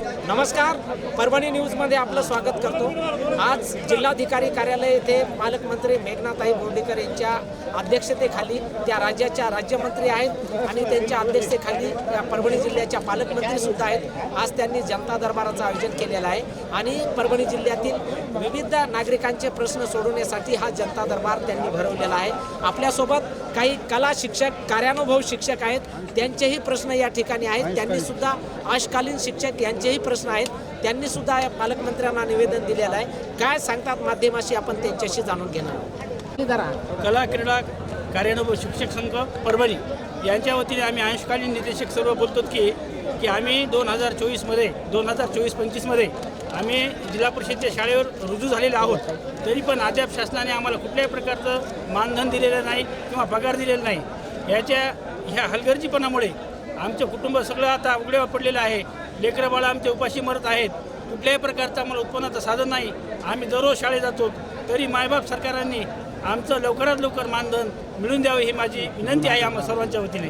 नमस्कार. परभणी न्यूजमध्ये आपलं स्वागत करतो. आज जिल्हाधिकारी कार्यालय येथे पालकमंत्री मेघनाथाई बोर्डीकर यांच्या अध्यक्षतेखाली त्या राज्याच्या राज्यमंत्री आहेत आणि त्यांच्या अध्यक्षतेखाली या परभणी जिल्ह्याच्या पालकमंत्री सुद्धा आहेत. आज त्यांनी जनता दरबाराचं आयोजन केलेलं आहे आणि परभणी जिल्ह्यातील विविध नागरिकांचे प्रश्न सोडवण्यासाठी हा जनता दरबार त्यांनी भरवलेला आहे. आपल्यासोबत काही कला शिक्षक कार्यानुभव शिक्षक आहेत. त्यांचेही प्रश्न या ठिकाणी आहेत. त्यांनी सुद्धा आशकालीन शिक्षक यांचेही प्रश्न आहेत. त्यांनी सुद्धा या पालकमंत्र्यांना निवेदन दिलेलं आहे. काय सांगतात माध्यमाशी आपण त्यांच्याशी जाणून घेणार. कला क्रीडा कार्यानुभव शिक्षक संघ परभणी यांच्या वतीने आम्ही अंशकालीन निर्देशक सर्व बोलतो की की आम्ही दोन हजार चोवीसमध्ये दोन हजार चोवीस पंचवीसमध्ये आम्ही जिल्हा परिषदच्या शाळेवर रुजू झालेलो आहोत. तरी पण अद्याप शासनाने आम्हाला कुठल्याही प्रकारचं मानधन दिलेलं नाही किंवा पगार दिलेला नाही. याच्या ह्या हलगर्जीपणामुळे आमचं कुटुंब सगळं आता उघड्यावर पडलेलं आहे. लेकरं बाळं आमचे उपाशी मरत आहेत. कुठल्याही प्रकारचं आम्हाला उत्पन्नाचं साधन नाही. आम्ही दररोज शाळेत जातो. तरी मायबाप सरकारांनी आमचं लवकरात लवकर मानधन मिळून द्यावं ही माझी विनंती आहे आम्हाला सर्वांच्या वतीने.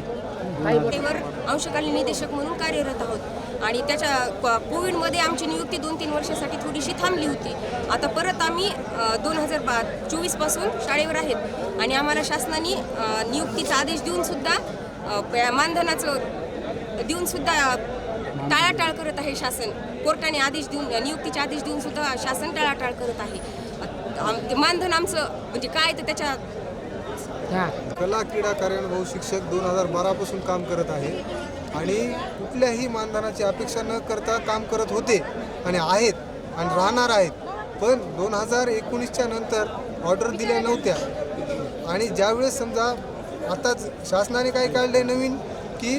वर अंशकालीन निदेशक म्हणून कार्यरत आहोत. आणि त्याच्या कोविडमध्ये आमची नियुक्ती दोन तीन वर्षासाठी थोडीशी थांबली होती. आता परत आम्ही दोन हजार बा चोवीसपासून शाळेवर आहेत आणि आम्हाला शासनाने नियुक्तीचा आदेश देऊन सुद्धा अ, प- मानधनाचं देऊन सुद्धा टाळाटाळ करत आहे शासन. कोर्टाने आदेश देऊन नियुक्तीचे आदेश देऊन सुद्धा शासन टाळाटाळ करत आहे. मानधन आमचं म्हणजे काय तर त्याच्या कला क्रीडा कार्यानुभव शिक्षक दोन हजार बारापासून काम करत आहे. आणि कुठल्याही मानधनाची अपेक्षा न करता काम करत होते आणि आहेत आणि राहणार आहेत. पण दोन हजार एकोणीसच्या नंतर ऑर्डर दिल्या नव्हत्या. आणि ज्यावेळेस समजा आताच शासनाने काय काढले नवीन? की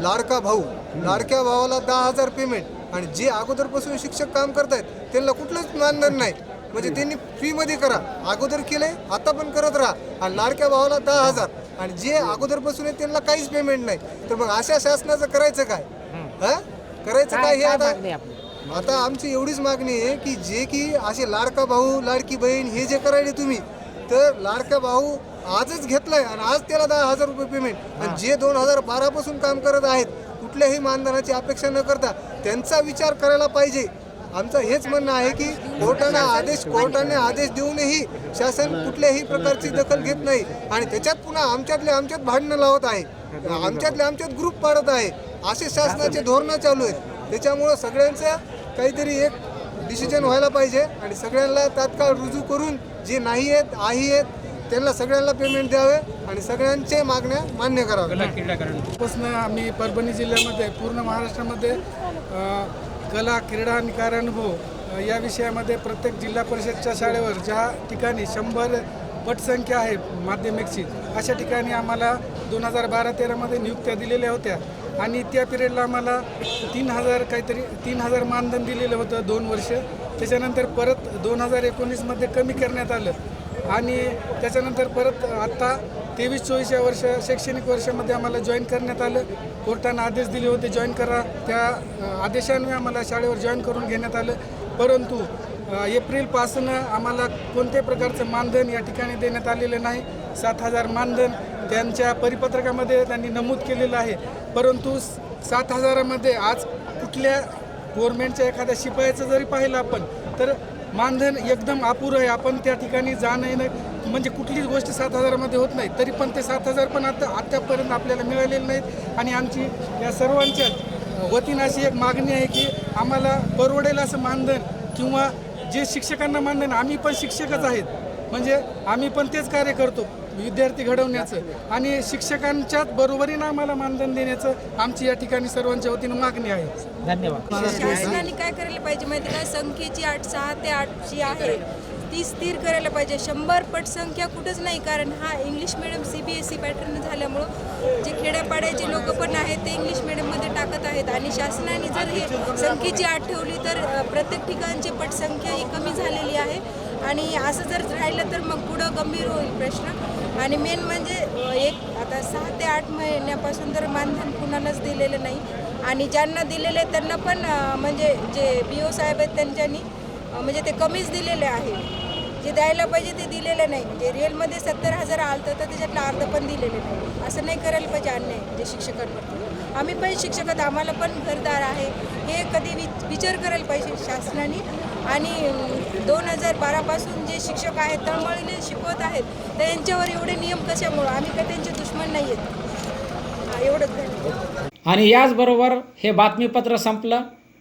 लाडका भाऊ लाडक्या भावाला दहा हजार पेमेंट आणि जे अगोदरपासून शिक्षक काम करतायत त्यांना कुठलंच मानधन नाही. म्हणजे त्यांनी फ्रीमध्ये करा. अगोदर केलंय आता पण करत राहा. आणि लाडक्या भावाला दहा हजार. आणि जे अगोदरपासून आहे त्यांना काहीच पेमेंट नाही. तर मग अशा शासनाचं करायचं काय? हा? करायचं काय हे आता? आता आमची एवढीच मागणी आहे की जे की असे लाडका भाऊ लाडकी बहीण हे जे करायले तुम्ही तर लाडका भाऊ आजच घेतलाय आणि आज त्याला दहा हजार रुपये पेमेंट आणि जे दोन हजार बारापासून काम करत आहेत कुठल्याही मानधनाची अपेक्षा न करता त्यांचा विचार करायला पाहिजे. आमचं हेच म्हणणं आहे की कोर्टाने आदेश कोर्टाने आदेश देऊनही शासन कुठल्याही प्रकारची दखल घेत नाही. आणि त्याच्यात पुन्हा आमच्यातले आमच्यात भांडणं लावत आहे. आमच्यातले आमच्यात ग्रुप पाडत आहे. असे शासनाचे धोरणं चालू आहेत. त्याच्यामुळं सगळ्यांचं काहीतरी एक डिसिजन व्हायला पाहिजे. आणि सगळ्यांना तात्काळ रुजू करून जे नाही आहेत आहे आहेत त्यांना सगळ्यांना पेमेंट द्यावे आणि सगळ्यांचे मागण्या मान्य कराव्या. आम्ही परभणी जिल्ह्यामध्ये पूर्ण महाराष्ट्रामध्ये कला क्रीडा आणि कार्यानुभव या विषयामध्ये प्रत्येक जिल्हा परिषदच्या शाळेवर ज्या ठिकाणी शंभर पटसंख्या आहे माध्यमिकची अशा ठिकाणी आम्हाला दोन हजार बारा तेरामध्ये नियुक्त्या दिलेल्या होत्या. आणि त्या पिरियडला आम्हाला तीन हजार काहीतरी तीन हजार मानधन दिलेलं होतं दोन वर्ष. त्याच्यानंतर परत दोन हजार एकोणीसमध्ये कमी करण्यात आलं. आणि त्याच्यानंतर परत आत्ता तेवीस चोवीस या वर्ष शैक्षणिक वर्षामध्ये आम्हाला जॉईन करण्यात आलं. कोर्टानं आदेश दिले होते जॉईन करा. त्या आदेशान्वये आम्हाला शाळेवर जॉईन करून घेण्यात आलं. परंतु एप्रिलपासून आम्हाला कोणत्याही प्रकारचं मानधन या ठिकाणी देण्यात आलेलं नाही. सात हजार मानधन त्यांच्या परिपत्रकामध्ये त्यांनी नमूद केलेलं आहे. परंतु सात हजारामध्ये आज कुठल्या गव्हर्मेंटच्या एखाद्या शिपायाचं जरी पाहिलं आपण तर मानधन एकदम अपुरं आहे. आपण त्या ठिकाणी जाणं येणं म्हणजे कुठलीच गोष्ट सात हजारामध्ये होत नाही. तरी पण ते सात हजार पण आता आत्तापर्यंत आपल्याला मिळालेले नाहीत. आणि आमची या सर्वांच्या वतीनं अशी एक मागणी आहे की आम्हाला परवडेल असं मानधन किंवा जे शिक्षकांना मानधन आम्ही पण शिक्षकच आहेत. म्हणजे आम्ही पण तेच कार्य करतो विद्यार्थी घडवण्याचं. आणि शिक्षकांच्याच बरोबरीनं आम्हाला मानधन देण्याचं आमची या ठिकाणी सर्वांच्या वतीनं मागणी आहे. धन्यवाद. शासनाने काय करायला पाहिजे माहिती काय संख्येची आठ सहा ते आठ जी आहे. ती स्थिर करायला पाहिजे. शंभर पटसंख्या कुठंच नाही कारण हा English medium C B S E pattern झाल्यामुळं जे खेड्यापाड्याचे लोक पण आहेत ते इंग्लिश मिडियममध्ये टाकत आहेत. आणि शासनाने जर हे संख्येची आठ ठेवली तर प्रत्येक ठिकाणची पटसंख्या ही कमी झालेली आहे. आणि असं जर राहिलं तर मग पुढं गंभीर होईल प्रश्न. आणि मेन म्हणजे एक आता सहा ते आठ महिन्यापासून तर मानधन कुणालाच दिलेलं नाही. आणि ज्यांना दिलेले आहे त्यांना पण म्हणजे जे बी ओ साहेब आहेत त्यांच्यानी म्हणजे ते कमीच दिलेले आहे. जे द्यायला पाहिजे ते दिलेलं नाही. म्हणजे रिअलमध्ये सत्तर हजार आलं तर त्याच्यातलं अर्ध पण दिलेलं नाही. असं नाही करायला पाहिजे अन्याय म्हणजे शिक्षकांवरती. आम्ही पण शिक्षकात आम्हाला पण घरदार आहे. हे कधी विच विचार करायला पाहिजे शासनाने. आणि दोन हजार बारापासून जे शिक्षक आहेत तळमळीने शिकवत आहेत तर यांच्यावर एवढे नियम कशामुळं? आम्ही काय त्यांचे दुश्मन नाही आहेत एवढंच. आणि याचबरोबर हे बातमीपत्र संपलं.